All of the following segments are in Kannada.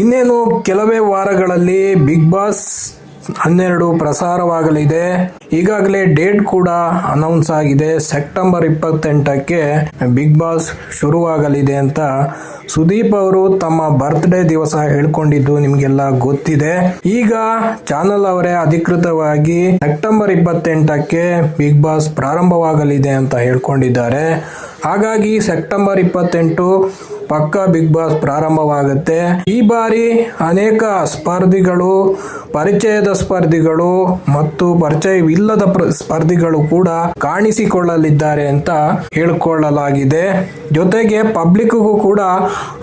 ಇನ್ನೇನು ಕೆಲವೇ ವಾರಗಳಲ್ಲಿ ಬಿಗ್ ಬಾಸ್ ಹನ್ನೆರಡು ಪ್ರಸಾರವಾಗಲಿದೆ. ಈಗಾಗಲೇ ಡೇಟ್ ಕೂಡ ಅನೌನ್ಸ್ ಆಗಿದೆ. ಸೆಪ್ಟೆಂಬರ್ ಇಪ್ಪತ್ತೆಂಟಕ್ಕೆ ಬಿಗ್ ಬಾಸ್ ಶುರುವಾಗಲಿದೆ ಅಂತ ಸುದೀಪ್ ಅವರು ತಮ್ಮ ಬರ್ತ್ಡೇ ದಿವಸ ಹೇಳ್ಕೊಂಡಿದ್ದು ನಿಮಗೆಲ್ಲ ಗೊತ್ತಿದೆ. ಈಗ ಚಾನಲ್ ಅವರೇ ಅಧಿಕೃತವಾಗಿ ಸೆಪ್ಟೆಂಬರ್ ಇಪ್ಪತ್ತೆಂಟಕ್ಕೆ ಬಿಗ್ ಬಾಸ್ ಪ್ರಾರಂಭವಾಗಲಿದೆ ಅಂತ ಹೇಳ್ಕೊಂಡಿದ್ದಾರೆ. ಹಾಗಾಗಿ ಸೆಪ್ಟೆಂಬರ್ ಇಪ್ಪತ್ತೆಂಟು ಪಕ್ಕ ಬಿಗ್ ಬಾಸ್ ಪ್ರಾರಂಭವಾಗುತ್ತೆ. ಈ ಬಾರಿ ಅನೇಕ ಸ್ಪರ್ಧಿಗಳು, ಪರಿಚಯದ ಸ್ಪರ್ಧಿಗಳು ಮತ್ತು ಪರಿಚಯವಿಲ್ಲದ ಪ್ರ- ಸ್ಪರ್ಧಿಗಳು ಕೂಡ ಕಾಣಿಸಿಕೊಳ್ಳಲಿದ್ದಾರೆ ಅಂತ ಹೇಳಿಕೊಳ್ಳಲಾಗಿದೆ. ಜೊತೆಗೆ ಪಬ್ಲಿಕ್ಗೂ ಕೂಡ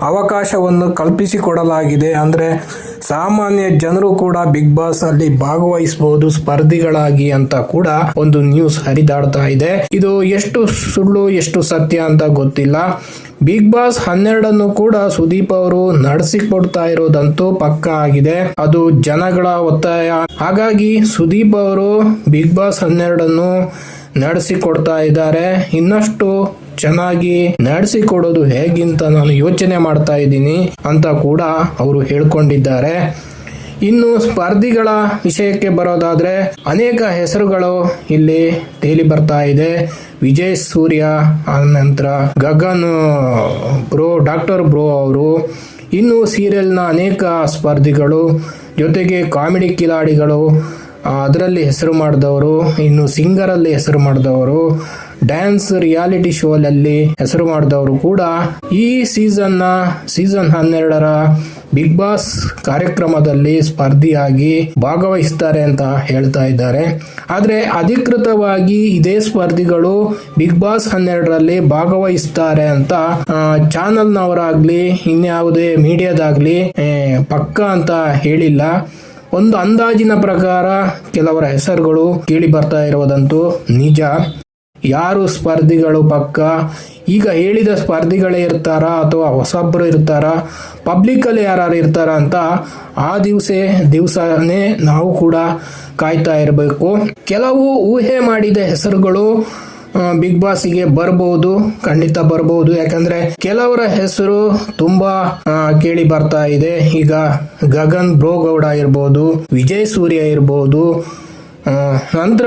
ಅವಕಾಶವನ್ನು ಕಲ್ಪಿಸಿಕೊಡಲಾಗಿದೆ. ಅಂದ್ರೆ ಸಾಮಾನ್ಯ ಜನರು ಕೂಡ ಬಿಗ್ ಬಾಸ್ ಅಲ್ಲಿ ಭಾಗವಹಿಸಬಹುದು, ಸ್ಪರ್ಧಿಗಳಾಗಿ ಅಂತ ಕೂಡ ಒಂದು ನ್ಯೂಸ್ ಹರಿದಾಡ್ತಾ ಇದೆ. ಇದು ಎಷ್ಟು ಸುಳ್ಳು, ಎಷ್ಟು ಸತ್ಯ ಅಂತ ಗೊತ್ತಿಲ್ಲ. ಬಿಗ್ ಬಾಸ್ ಹನ್ನೆರಡನ್ನು ಕೂಡ ಸುದೀಪ್ ಅವರು ನಡೆಸಿಕೊಡ್ತಾ ಇರೋದಂತೂ ಪಕ್ಕ ಆಗಿದೆ. ಅದು ಜನಗಳ ಒತ್ತಾಯ. ಹಾಗಾಗಿ ಸುದೀಪ್ ಅವರು ಬಿಗ್ ಬಾಸ್ ಹನ್ನೆರಡನ್ನು ನಡೆಸಿಕೊಡ್ತಾ ಇದ್ದಾರೆ. ಇನ್ನಷ್ಟು ಚೆನ್ನಾಗಿ ನಡೆಸಿಕೊಡೋದು ಹೇಗಿಂತ ನಾನು ಯೋಚನೆ ಮಾಡ್ತಾ ಇದ್ದೀನಿ ಅಂತ ಕೂಡ ಅವರು ಹೇಳ್ಕೊಂಡಿದ್ದಾರೆ. ಇನ್ನು ಸ್ಪರ್ಧಿಗಳ ವಿಷಯಕ್ಕೆ ಬರೋದಾದರೆ ಅನೇಕ ಹೆಸರುಗಳು ಇಲ್ಲಿ ತೇಲಿ ಬರ್ತಾ ಇದೆ. ವಿಜಯ್ ಸೂರ್ಯ ಆನಂತರ ಗಗನ್, ಬ್ರೋ, ಡಾಕ್ಟರ್ ಬ್ರೋ ಅವರು. ಇನ್ನು ಸೀರಿಯಲ್ನ ಅನೇಕ ಸ್ಪರ್ಧಿಗಳು, ಜೊತೆಗೆ ಕಾಮಿಡಿ ಕಿಲಾಡಿಗಳು ಅದರಲ್ಲಿ ಹೆಸರು ಮಾಡಿದವರು, ಇನ್ನು ಸಿಂಗರಲ್ಲಿ ಹೆಸರು ಮಾಡಿದವರು ಡ್ಯಾನ್ಸ್ ರಿಯಾಲಿಟಿ ಶೋಲಲ್ಲಿ ಹೆಸರು ಮಾಡಿದವರು ಕೂಡ ಈ ಸೀಸನ್ನ ಸೀಸನ್ ಹನ್ನೆರಡರ ಬಿಗ್ ಬಾಸ್ ಕಾರ್ಯಕ್ರಮದಲ್ಲಿ ಸ್ಪರ್ಧಿಯಾಗಿ ಭಾಗವಹಿಸ್ತಾರೆ ಅಂತ ಹೇಳ್ತಾ ಇದ್ದಾರೆ. ಆದರೆ ಅಧಿಕೃತವಾಗಿ ಇದೇ ಸ್ಪರ್ಧಿಗಳು ಬಿಗ್ ಬಾಸ್ ಹನ್ನೆರಡರಲ್ಲಿ ಭಾಗವಹಿಸ್ತಾರೆ ಅಂತ ಚಾನಲ್ನವರಾಗ್ಲಿ ಇನ್ಯಾವುದೇ ಮೀಡಿಯಾದಾಗ್ಲಿ ಪಕ್ಕ ಅಂತ ಹೇಳಿಲ್ಲ. ಒಂದು ಅಂದಾಜಿನ ಪ್ರಕಾರ ಕೆಲವರ ಹೆಸರುಗಳು ಕೇಳಿ ಬರ್ತಾ ಇರುವುದಂತೂ ನಿಜ. ಯಾರು ಸ್ಪರ್ಧಿಗಳು ಪಕ್ಕ? ಈಗ ಹೇಳಿದ ಸ್ಪರ್ಧಿಗಳೇ ಇರ್ತಾರಾ ಅಥವಾ ಹೊಸೊಬ್ಬರು ಇರ್ತಾರಾ? ಪಬ್ಲಿಕ್ಕಲ್ಲಿ ಯಾರು ಇರ್ತಾರ ಅಂತ ಆ ದಿವಸೇ ದಿವಸನೇ ನಾವು ಕೂಡ ಕಾಯ್ತಾ ಇರಬೇಕು. ಕೆಲವು ಊಹೆ ಮಾಡಿದ ಹೆಸರುಗಳು ಬಿಗ್ ಬಾಸ್ಗೆ ಬರಬಹುದು ಖಂಡಿತ ಬರಬಹುದು ಯಾಕಂದ್ರೆ ಕೆಲವರ ಹೆಸರು ತುಂಬಾ ಕೇಳಿ ಬರ್ತಾ ಇದೆ. ಈಗ ಗಗನ್ ಬ್ರೋಗೌಡ ಇರ್ಬೋದು, ವಿಜಯ್ ಸೂರ್ಯ ಇರ್ಬೋದು ನಂತರ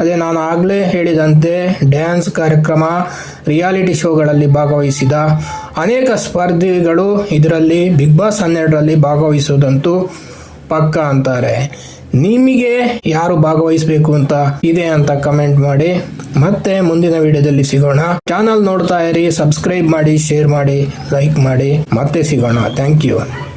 ಅದೇ ನಾನು ಆಗಲೇ ಹೇಳಿದಂತೆ ಡ್ಯಾನ್ಸ್ ಕಾರ್ಯಕ್ರಮ, ರಿಯಾಲಿಟಿ ಶೋಗಳಲ್ಲಿ ಭಾಗವಹಿಸಿದ ಅನೇಕ ಸ್ಪರ್ಧಿಗಳು ಇದರಲ್ಲಿ ಬಿಗ್ ಬಾಸ್ ಹನ್ನೆರಡರಲ್ಲಿ ಭಾಗವಹಿಸೋದಂತೂ ಪಕ್ಕ ಅಂತಾರೆ. ನಿಮಗೆ ಯಾರು ಭಾಗವಹಿಸಬೇಕು ಅಂತ ಇದೆ ಅಂತ ಕಮೆಂಟ್ ಮಾಡಿ. ಮತ್ತೆ ಮುಂದಿನ ವಿಡಿಯೋದಲ್ಲಿ ಸಿಗೋಣ. ಚಾನಲ್ ನೋಡ್ತಾ ಇರಿ ಸಬ್ಸ್ಕ್ರೈಬ್ ಮಾಡಿ ಶೇರ್ ಮಾಡಿ ಲೈಕ್ ಮಾಡಿ. ಮತ್ತೆ ಸಿಗೋಣ. Thank you